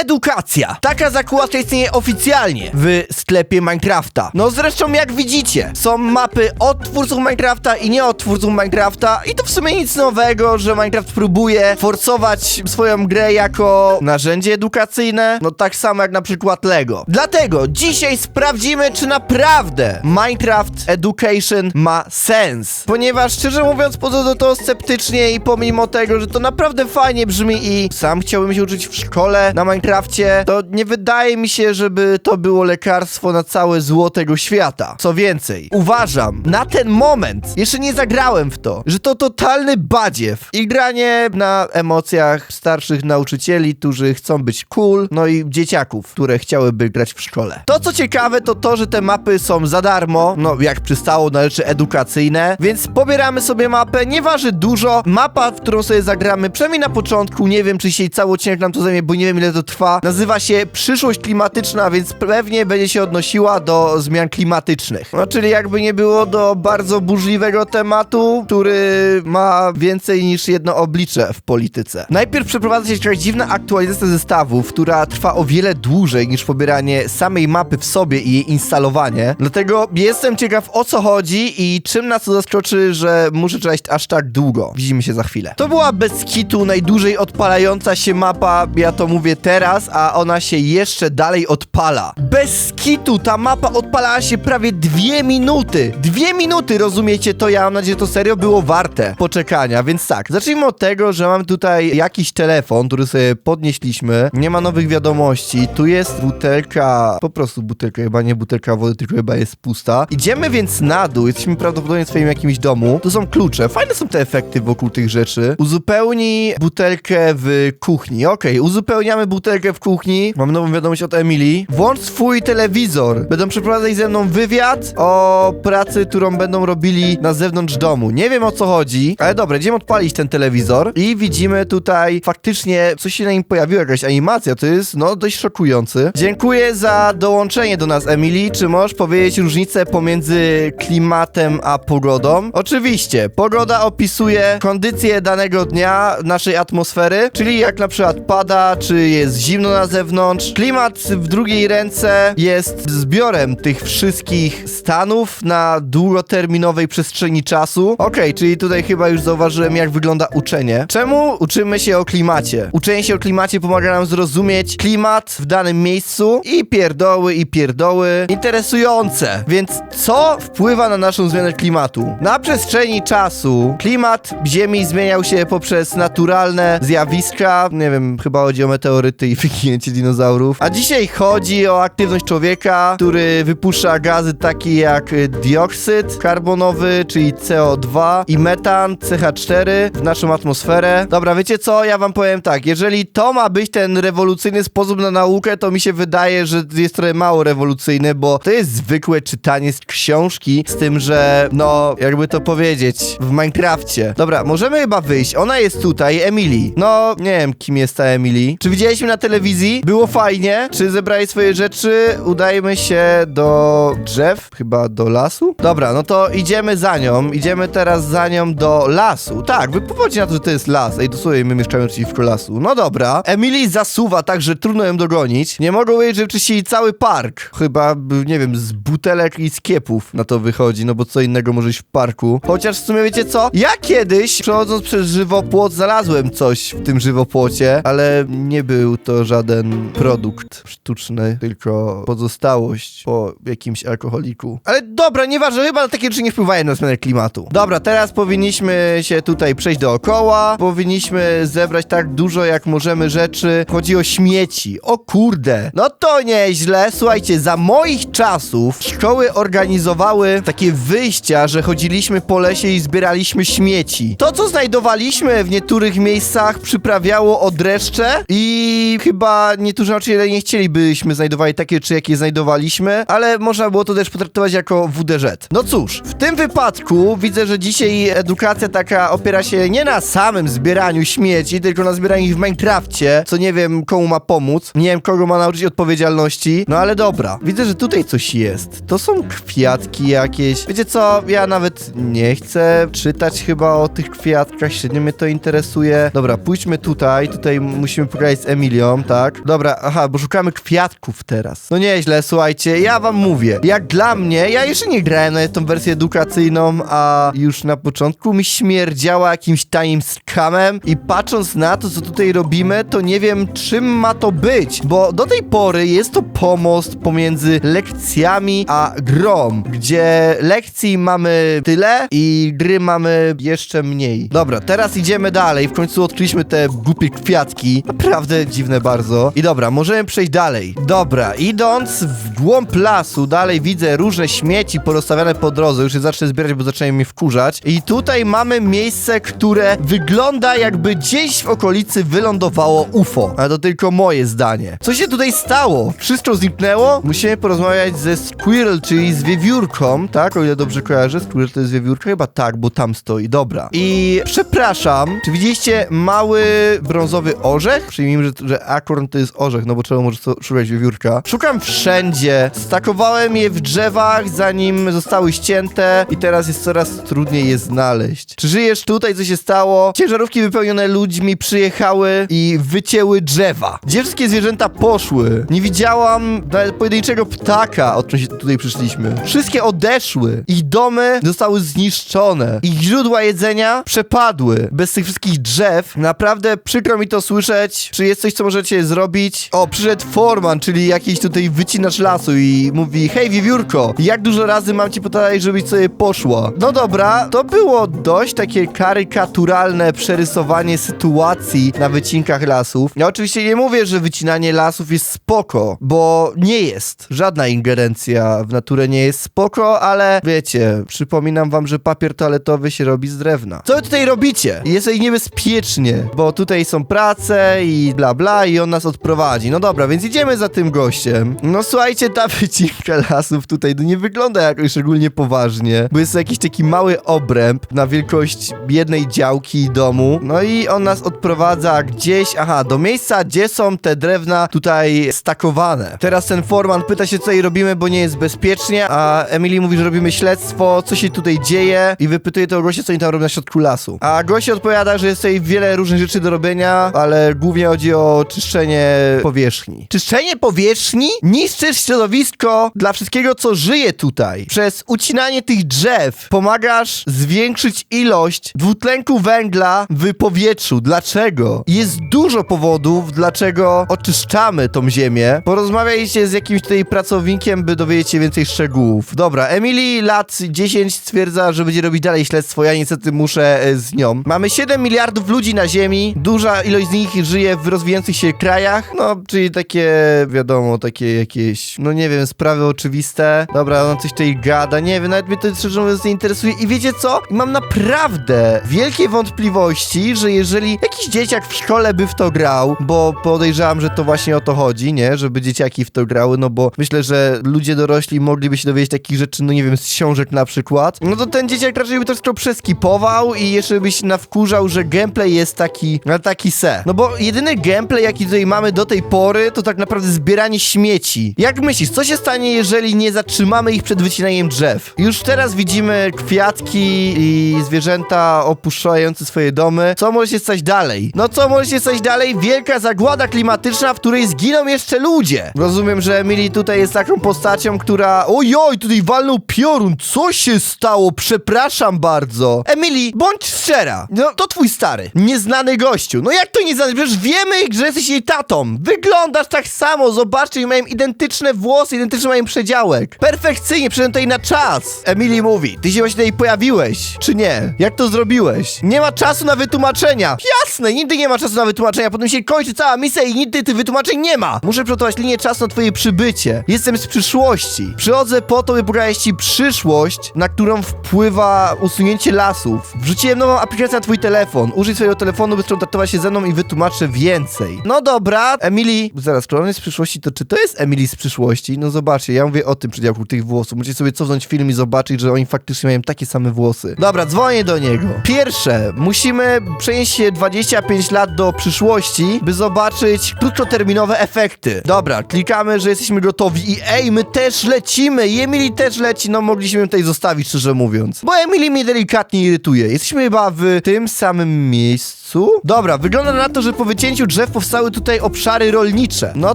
Edukacja. Taka zakładka istnieje oficjalnie w sklepie Minecrafta. No zresztą jak widzicie, są mapy od twórców Minecrafta i nie od twórców Minecrafta i to w sumie nic nowego, że Minecraft próbuje forsować swoją grę jako narzędzie edukacyjne, no tak samo jak na przykład Lego. Dlatego dzisiaj sprawdzimy, czy naprawdę Minecraft Education ma sens. Ponieważ szczerze mówiąc, podchodzę do tego sceptycznie i pomimo tego, że to naprawdę fajnie brzmi i sam chciałbym się uczyć w szkole na Minecrafcie, to nie wydaje mi się, żeby to było lekarstwo na całe zło tego świata. Co więcej, uważam, na ten moment, jeszcze nie zagrałem w to, że to totalny badziew i granie na emocjach starszych nauczycieli, którzy chcą być cool, no i dzieciaków, które chciałyby grać w szkole. To co ciekawe, to to, że te mapy są za darmo, no jak przystało na rzeczy edukacyjne, więc pobieramy sobie mapę, nie waży dużo, mapa, w którą sobie zagramy, przynajmniej na początku, nie wiem czy dzisiaj cały odcinek nam to zajmie, bo nie wiem ile to trwa, nazywa się przyszłość klimatyczna, więc pewnie będzie się odnosiła do zmian klimatycznych. No czyli jakby nie było do bardzo burzliwego tematu, który ma więcej niż jedno oblicze w polityce. Najpierw przeprowadza się jakaś dziwna aktualizacja zestawów, która trwa o wiele dłużej niż pobieranie samej mapy w sobie i jej instalowanie. Dlatego jestem ciekaw o co chodzi i czym nas to zaskoczy, że muszę czekać aż tak długo. Widzimy się za chwilę. To była bez kitu najdłużej odpalająca się mapa, ja to mówię teraz, a ona się jeszcze dalej odpala. Bez kitu ta mapa odpalała się prawie dwie minuty. Dwie minuty, rozumiecie to? Ja mam nadzieję, że to serio było warte poczekania, więc tak. Zacznijmy od tego, że mam tutaj jakiś telefon, który sobie podnieśliśmy. Nie ma nowych wiadomości. Tu jest butelka, po prostu butelka, chyba nie butelka wody, tylko chyba jest pusta. Idziemy więc na dół, jesteśmy prawdopodobnie w swoim jakimś domu. Tu są klucze. Fajne są te efekty wokół tych rzeczy. Uzupełnij butelkę w kuchni. Okej, uzupełniamy butelkę w kuchni. Mam nową wiadomość od Emilii. Włącz swój telewizor. Będą przeprowadzać ze mną wywiad o pracy, którą będą robili na zewnątrz domu. Nie wiem o co chodzi, ale dobra, idziemy odpalić ten telewizor i widzimy tutaj faktycznie coś się na nim pojawiła, jakaś animacja. To jest, no, dość szokujący. Dziękuję za dołączenie do nas, Emily. Czy możesz powiedzieć różnicę pomiędzy klimatem a pogodą? Oczywiście. Pogoda opisuje kondycję danego dnia, naszej atmosfery, czyli jak na przykład pada, czy jest zimno na zewnątrz. Klimat w drugiej ręce jest zbiorem tych wszystkich stanów na długoterminowej przestrzeni czasu. Okej, czyli tutaj chyba już zauważyłem, jak wygląda uczenie. Czemu uczymy się o klimacie? Uczenie się o klimacie pomaga nam zrozumieć klimat w danym miejscu i pierdoły, i pierdoły. Interesujące. Więc co wpływa na naszą zmianę klimatu? Na przestrzeni czasu klimat Ziemi zmieniał się poprzez naturalne zjawiska. Nie wiem, chyba chodzi o meteoryty i wyginięcie dinozaurów. A dzisiaj chodzi o aktywność człowieka, który wypuszcza gazy takie jak y, dioksyd karbonowy, czyli CO2 i metan, CH4 w naszą atmosferę. Dobra, wiecie co? Ja wam powiem tak, jeżeli to ma być ten rewolucyjny sposób na naukę, to mi się wydaje, że jest trochę mało rewolucyjny, bo to jest zwykłe czytanie z książki, z tym, że no, jakby to powiedzieć, w Minecrafcie. Dobra, możemy chyba wyjść. Ona jest tutaj, Emily. No, nie wiem, kim jest ta Emily. Czy widzieliśmy na telewizji? Było fajnie. Czy zebrali swoje rzeczy? Udajmy się do drzew, chyba do lasu? Dobra, no to idziemy za nią. Idziemy teraz za nią do lasu. Tak, wypowiedź na to, że to jest las. Ej, dosłownie my mieszkamy przeciwko lasu. No dobra. Emily zasuwa tak, że trudno ją dogonić. Nie mogą wiedzieć, że czyścili cały park. Chyba, nie wiem, z butelek i z kiepów na to wychodzi, no bo co innego może w parku. Chociaż w sumie wiecie co? Ja kiedyś, przechodząc przez żywopłot, znalazłem coś w tym żywopłocie, ale nie był to żaden produkt sztuczny, tylko pozostałość po jakimś alkoholiku. Ale dobra, nieważne, chyba takie rzeczy nie wpływają na zmianę klimatu. Dobra, teraz powinniśmy się tutaj przejść dookoła, powinniśmy zebrać tak dużo jak możemy rzeczy. Chodzi o śmieci. O kurde. No to nieźle. Słuchajcie, za moich czasów szkoły organizowały takie wyjścia, że chodziliśmy po lesie i zbieraliśmy śmieci. To, co znajdowaliśmy w niektórych miejscach, przyprawiało o dreszcze i chyba niektórzy nauczyciele nie chcielibyśmy znajdowali takie czy jakie znajdowaliśmy, ale można było to też potraktować jako WDŻ. No cóż, w tym wypadku widzę, że dzisiaj edukacja taka opiera się nie na samym zbieraniu śmieci, tylko na zbieraniu ich w Minecrafcie, co nie wiem komu ma pomóc, nie wiem kogo ma nauczyć odpowiedzialności, no ale dobra. Widzę, że tutaj coś jest. To są kwiatki jakieś. Wiecie co, ja nawet nie chcę czytać chyba o tych kwiatkach, średnio mnie to interesuje. Dobra, pójdźmy tutaj, tutaj musimy pogadać z Emilią. Tak? Dobra, aha, bo szukamy kwiatków teraz. No nieźle, słuchajcie, ja wam mówię. Jak dla mnie, ja jeszcze nie grałem na tą wersję edukacyjną, a już na początku mi śmierdziała jakimś tanim skamem i patrząc na to, co tutaj robimy, to nie wiem, czym ma to być, bo do tej pory jest to pomost pomiędzy lekcjami a grą, gdzie lekcji mamy tyle i gry mamy jeszcze mniej. Dobra, teraz idziemy dalej. W końcu odkryliśmy te głupie kwiatki. Naprawdę dziwne bardzo. I dobra, możemy przejść dalej. Dobra, idąc w głąb lasu, dalej widzę różne śmieci porozstawiane po drodze. Już je zacznę zbierać, bo zaczynają mnie wkurzać. I tutaj mamy miejsce, które wygląda jakby gdzieś w okolicy wylądowało UFO. Ale to tylko moje zdanie. Co się tutaj stało? Wszystko zniknęło? Musimy porozmawiać ze Squirrel, czyli z wiewiórką, tak? O ile dobrze kojarzę. Squirrel to jest wiewiórka? Chyba tak, bo tam stoi. Dobra. I przepraszam, czy widzieliście mały brązowy orzech? Przyjmijmy, że, że akorn to jest orzech, no bo trzeba może szukać wiewiórka. Szukam wszędzie. Stakowałem je w drzewach, zanim zostały ścięte i teraz jest coraz trudniej je znaleźć. Czy żyjesz tutaj? Co się stało? Ciężarówki wypełnione ludźmi przyjechały i wycięły drzewa. Gdzie wszystkie zwierzęta poszły? Nie widziałam nawet pojedynczego ptaka, odkąd się tutaj przyszliśmy. Wszystkie odeszły. Ich domy zostały zniszczone. Ich źródła jedzenia przepadły. Bez tych wszystkich drzew. Naprawdę przykro mi to słyszeć. Czy jest coś, co możecie zrobić? O, przyszedł Forman, czyli jakiś tutaj wycinacz lasu i mówi Hej, wiewiórko, jak dużo razy mam ci podać, żebyś sobie poszła? No dobra, to było dość takie karykaturalne przerysowanie sytuacji na wycinkach lasów. Ja oczywiście nie mówię, że wycinanie lasów jest spoko, bo nie jest. Żadna ingerencja w naturę nie jest spoko, ale wiecie, przypominam wam, że papier toaletowy się robi z drewna. Co wy tutaj robicie? Jest tutaj niebezpiecznie, bo tutaj są prace i bla bla i on nas odprowadzi. No dobra, więc idziemy za tym gościem. No słuchajcie, ta wycinka lasów tutaj nie wygląda jakoś szczególnie poważnie, bo jest to jakiś taki mały obręb na wielkość jednej działki domu. No i on nas odprowadza gdzieś, aha, do miejsca, gdzie są te drewna tutaj stakowane. Teraz ten foreman pyta się, co tutaj robimy, bo nie jest bezpiecznie, a Emily mówi, że robimy śledztwo, co się tutaj dzieje i wypytuje tego gościa, co oni tam robią na środku lasu. A gość odpowiada, że jest tutaj wiele różnych rzeczy do robienia, ale głównie chodzi o czyszczenie powierzchni. Czyszczenie powierzchni? Niszczysz środowisko dla wszystkiego, co żyje tutaj. Przez ucinanie tych drzew pomagasz zwiększyć ilość dwutlenku węgla w powietrzu. Dlaczego? Jest dużo powodów, dlaczego oczyszczamy tą ziemię. Porozmawiajcie z jakimś tutaj pracownikiem, by dowiedzieć się więcej szczegółów. Dobra, Emily lat 10 stwierdza, że będzie robić dalej śledztwo. Ja niestety muszę e, z nią. Mamy 7 miliardów ludzi na ziemi. Duża ilość z nich żyje w rozwijających się krajach. No, czyli takie, wiadomo, takie jakieś, no nie wiem, sprawy oczywiste. Dobra, on coś tutaj gada. Nie wiem, nawet mnie to szczerze mówiąc nie interesuje. I wiecie co? Mam naprawdę wielkie wątpliwości, że jeżeli jakiś dzieciak w szkole by w to grał, bo podejrzewam, że to właśnie o to chodzi, nie? Żeby dzieciaki w to grały, no bo myślę, że ludzie dorośli mogliby się dowiedzieć takich rzeczy, no nie wiem, z książek na przykład. No to ten dzieciak raczej by to wszystko przeskipował i jeszcze by się nawkurzał, że gameplay jest taki, no taki se. No bo jedyny gameplay, jaki tutaj mamy do tej pory, to tak naprawdę zbieranie śmieci. Jak myślisz, co się stanie, jeżeli nie zatrzymamy ich przed wycinaniem drzew? Już teraz widzimy kwiatki i zwierzęta opuszczające swoje domy. Co może się stać dalej? No co może się stać dalej? Wielka zagłada klimatyczna, w której zginą jeszcze ludzie. Rozumiem, że Emily tutaj jest taką postacią, która... Ojoj, tutaj walnął piorun. Co się stało? Przepraszam bardzo. Emily, bądź szczera. No, to twój stary. Nieznany gościu. No jak to nieznany? Przecież wiemy, że jesteś jej tatą. Wyglądasz tak samo. Zobaczcie, mają identyczne włosy, identyczny mają przedziałek. Perfekcyjnie, przyszedłem tutaj na czas. Emily mówi, ty się właśnie tutaj pojawiłeś, czy nie? Jak to zrobiłeś? Nie ma czasu na wytłumaczenia. Jasne, nigdy nie ma czasu na wytłumaczenia. Potem się kończy cała misja i nigdy tych wytłumaczeń nie ma. Muszę przygotować linię czasu na twoje przybycie. Jestem z przyszłości. Przychodzę po to, by pokazać ci przyszłość, na którą wpływa usunięcie lasów. Wrzuciłem nową aplikację na twój telefon. Użyj swojego telefonu, by skontaktować się ze mną i wytłumaczę więcej. No dobra, Emily. Zaraz, jest z przyszłości, to czy to jest Emily z przyszłości? No zobaczcie, ja mówię o tym przedziałku tych włosów. Możecie sobie cofnąć film i zobaczyć, że oni faktycznie mają takie same włosy. Dobra, dzwonię do niego. Pierwsze, musimy przenieść się 25 lat do przyszłości, by zobaczyć krótkoterminowe efekty. Dobra, klikamy, że jesteśmy gotowi i ej, my też lecimy i Emily też leci, no mogliśmy ją tutaj zostawić, szczerze mówiąc. Bo Emily mnie delikatnie irytuje. Jesteśmy chyba w tym samym miejscu. Dobra, wygląda na to, że po wycięciu drzew powstały tutaj obszary rolnicze. No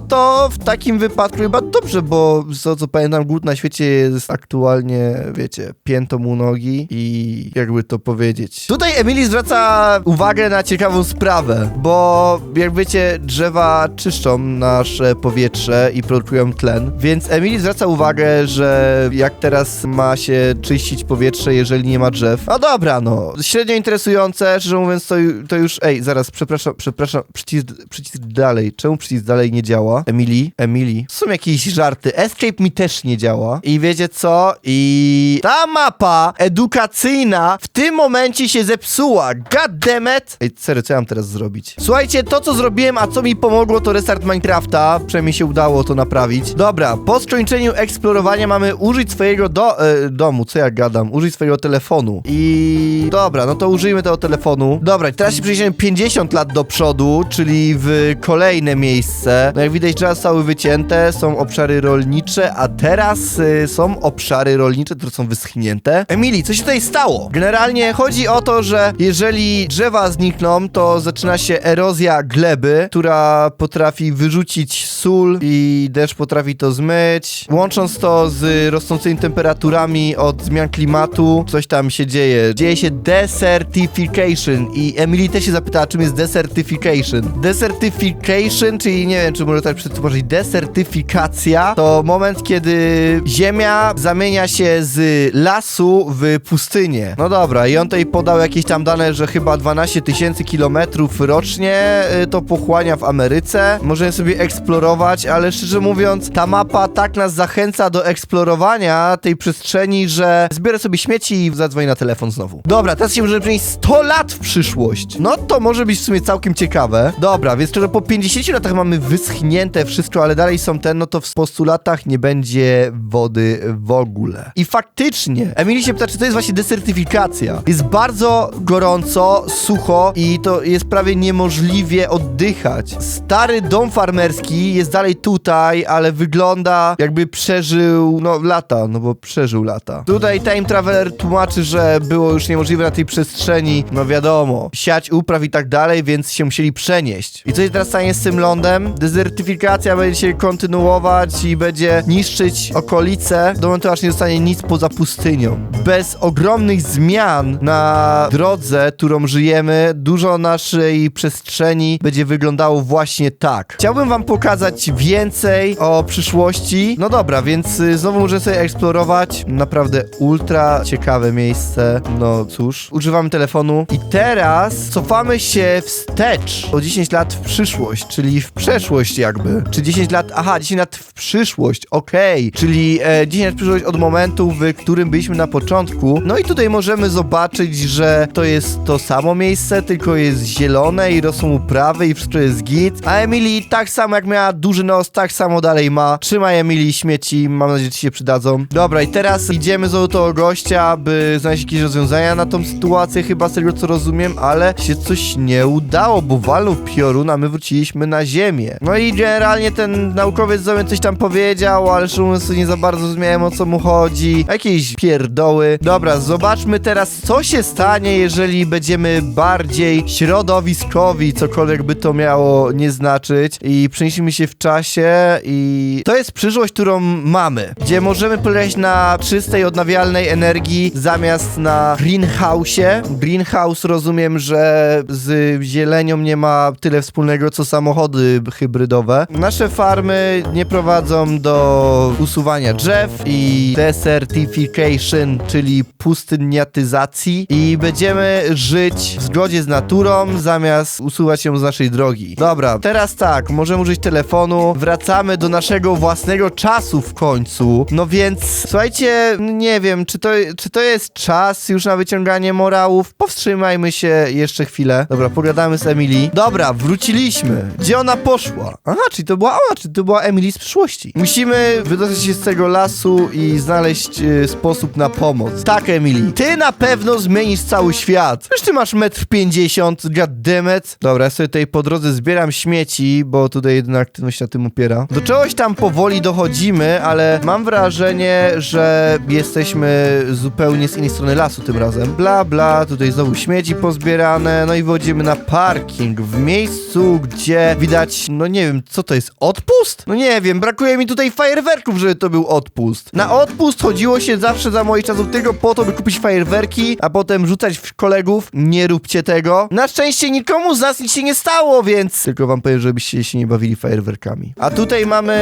to w takim wypadku chyba dobrze, bo z tego co pamiętam, głód na świecie jest aktualnie, wiecie, piętą u nogi i jakby to powiedzieć. Tutaj Emily zwraca uwagę na ciekawą sprawę, bo jak wiecie, drzewa czyszczą nasze powietrze i produkują tlen, więc Emily zwraca uwagę, że jak teraz ma się czyścić powietrze, jeżeli nie ma drzew. No dobra, no, średnio interesujące, szczerze mówiąc, to, to już, ej, zaraz, przepraszam, przepraszam, przycisk, przycisk dalej, czemu przycisk dalej nie działa? Emily, Emily, są jakieś żarty, Escape mi też nie działa i wiecie co? I ta mapa edukacyjna w tym momencie się zepsuła, god damn! Ej, serio, co ja mam teraz zrobić? Słuchajcie, to co zrobiłem, a co mi pomogło, to restart Minecrafta, przynajmniej się udało to naprawić. Dobra, po skończeniu eksplorowania mamy użyć swojego do, e, domu, co ja gadam, użyć swojego telefonu i... Dobra, no to użyjmy tego telefonu. Dobra, teraz się przeniesiemy 50 lat do przodu, czyli w kolejne miejsce. No jak widać, drzewa zostały wycięte, są obszary rolnicze, a teraz y, są obszary rolnicze, które są wyschnięte. Emily, co się tutaj stało? Generalnie chodzi o to, że jeżeli drzewa znikną, to zaczyna się erozja gleby, która potrafi wyrzucić sól i deszcz potrafi to zmyć. Łącząc to z rosnącymi temperaturami od zmian klimatu, coś tam się dzieje. Dzieje się desertification i Emily też się zapytała, czym jest desertification. Desertification, czyli nie wiem, czy może tak przetłumaczyć, desertyfikacja, to moment, kiedy ziemia zamienia się z lasu w pustynię. No dobra, i on tutaj podał jakieś tam dane, że chyba 12 tysięcy kilometrów rocznie y, to pochłania w Ameryce. Możemy sobie eksplorować, ale szczerze mówiąc, ta mapa tak nas zachęca do eksplorowania tej przestrzeni, że zbiorę sobie śmieci i zadzwonię na telefon znowu. Dobra, teraz się możemy przenieść 100 lat w przyszłość. No to może być w sumie całkiem ciekawe. Dobra, więc szczerze, po 50 latach mamy wyschnięte wszystko, ale dalej są ten, no to w 100 latach nie będzie wody w ogóle. I faktycznie, Emily się pyta, czy to jest właśnie desertyfikacja. Jest bardzo gorąco, sucho i to jest prawie niemożliwie oddychać. Stary dom farmerski jest dalej tutaj, ale wygląda jakby przeżył, no lata, no bo przeżył lata. Tutaj Time Traveler tłumaczy, że było już niemożliwe na tej przestrzeni, no wiadomo, siać upraw i tak dalej, więc się musieli przenieść. I co się teraz stanie z tym lądem? Dezertyfikacja będzie się kontynuować i będzie niszczyć okolice do momentu, aż nie zostanie nic poza pustynią. Bez ogromnych zmian na drodze, którą żyjemy, dużo naszej przestrzeni będzie wyglądało właśnie tak. Chciałbym wam pokazać więcej o przyszłości. No dobra, więc y, znowu muszę sobie eksplorować. Naprawdę ultra ciekawe miejsce. No cóż, używamy telefonu. I teraz cofamy się wstecz o 10 lat w przyszłość, czyli w przeszłość jakby. Czy 10 lat, aha, 10 lat w przyszłość, okej. Czyli e, 10 lat w przyszłość od momentu, w którym byliśmy na początku. No i tutaj możemy zobaczyć, że to jest to samo miejsce, tylko jest zielone i rosną uprawy i wszystko jest git. A Emily tak samo jak miała duży nos, tak samo dalej ma. Trzymaj Emily śmieci, mam nadzieję, że ci się przydadzą. Dobra, i teraz idziemy do tego gościa, by znaleźć jakieś rozwiązania na tą sytuację, chyba z tego co rozumiem, ale się coś nie udało, bo walnął piorun, a my wróciliśmy na ziemię. No i generalnie ten naukowiec do coś tam powiedział, ale szczerze nie za bardzo zrozumiałem o co mu chodzi. Jakieś pierdoły. Dobra, zobaczmy teraz co się stanie, jeżeli będziemy bardziej środowiskowi, cokolwiek by to miało nie znaczyć i przenieśmy się w czasie i to jest przyszłość, którą mamy, gdzie możemy polegać na czystej, odnawialnej energii zamiast na greenhouse'ie. Greenhouse rozumiem, że z zielenią nie ma tyle wspólnego co samochody hybrydowe. Nasze farmy nie prowadzą do usuwania drzew i desertification, czyli pustyniatyzacji i będziemy żyć w zgodzie z naturą zamiast usuwać ją z naszej drogi. Dobra, teraz tak, możemy użyć telefonu, wracamy do naszego własnego czasu w końcu. No więc, słuchajcie, nie wiem, czy to, czy to jest czas już na wyciąganie morałów? Powstrzymajmy się jeszcze chwilę. Dobra, pogadamy z Emily. Dobra, wróciliśmy. Gdzie ona poszła? Aha, czyli to była ona, to była Emily z przyszłości. Musimy wydostać się z tego lasu i znaleźć e, sposób na pomoc. Tak, Emily, ty na pewno zmienisz cały świat. Przecież ty masz metr 50, goddammit. Dobra, ja sobie tutaj po drodze zbieram śmieci, bo tutaj jedyna aktywność na tym opiera. Do czegoś tam powoli dochodzimy, ale mam wrażenie, że jesteśmy zupełnie z innej strony lasu tym razem. Bla, bla, tutaj znowu śmieci pozbierane, no i wchodzimy na parking w miejscu, gdzie widać, no nie wiem, co to jest, odpust? No nie wiem, brakuje mi tutaj fajerwerków, żeby to był odpust. Na odpust chodziło się zawsze za moich czasów tylko po to, by kupić fajerwerki, a potem rzucać w kolegów. Nie róbcie tego. Na szczęście nikomu z nas nic się nie stało, więc tylko wam powiem, żebyście się nie bawili fajerwerkami. A tutaj mamy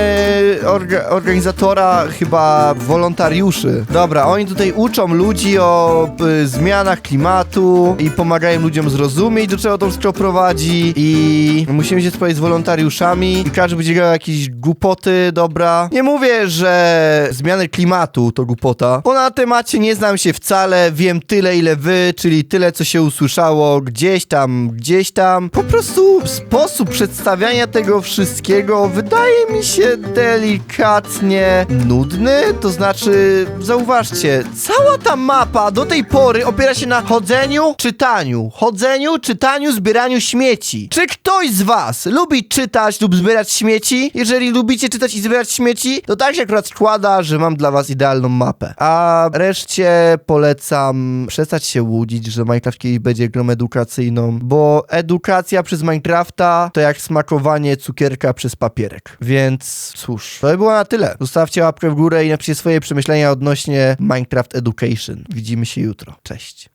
orga organizatora chyba wolontariuszy. Dobra, oni tutaj uczą ludzi o y, zmianach klimatu i pomagają ludziom zrozumieć, do czego to wszystko prowadzi i musimy się spotkać z wolontariuszami i każdy będzie grał jakieś głupoty, dobra. Nie mówię, że zmiany klimatu to głupota, bo na temacie nie znam się wcale, wiem tyle ile wy, czyli tyle co się usłyszało gdzieś tam, gdzieś tam. Po prostu sposób przedstawiania tego wszystkiego wydaje mi się delikatnie nudny, to znaczy zauważcie, cała ta mapa do tej pory opiera się na chodzeniu, czytaniu, chodzeniu, czytaniu, zbieraniu śmieci. Czy ktoś z was lubi czytać lub zbierać śmieci? Jeżeli lubicie czytać i zbierać śmieci, to tak się akurat składa, że mam dla was idealną mapę. A reszcie polecam przestać się łudzić, że Minecraft kiedyś będzie grą edukacyjną, bo edukacja przez Minecrafta to jak smakowanie cukierka przez papierek. Więc cóż, to by było na tyle. Zostawcie łapkę w górę i napiszcie swoje przemyślenia odnośnie Minecraft Education. Widzimy się jutro. Cześć.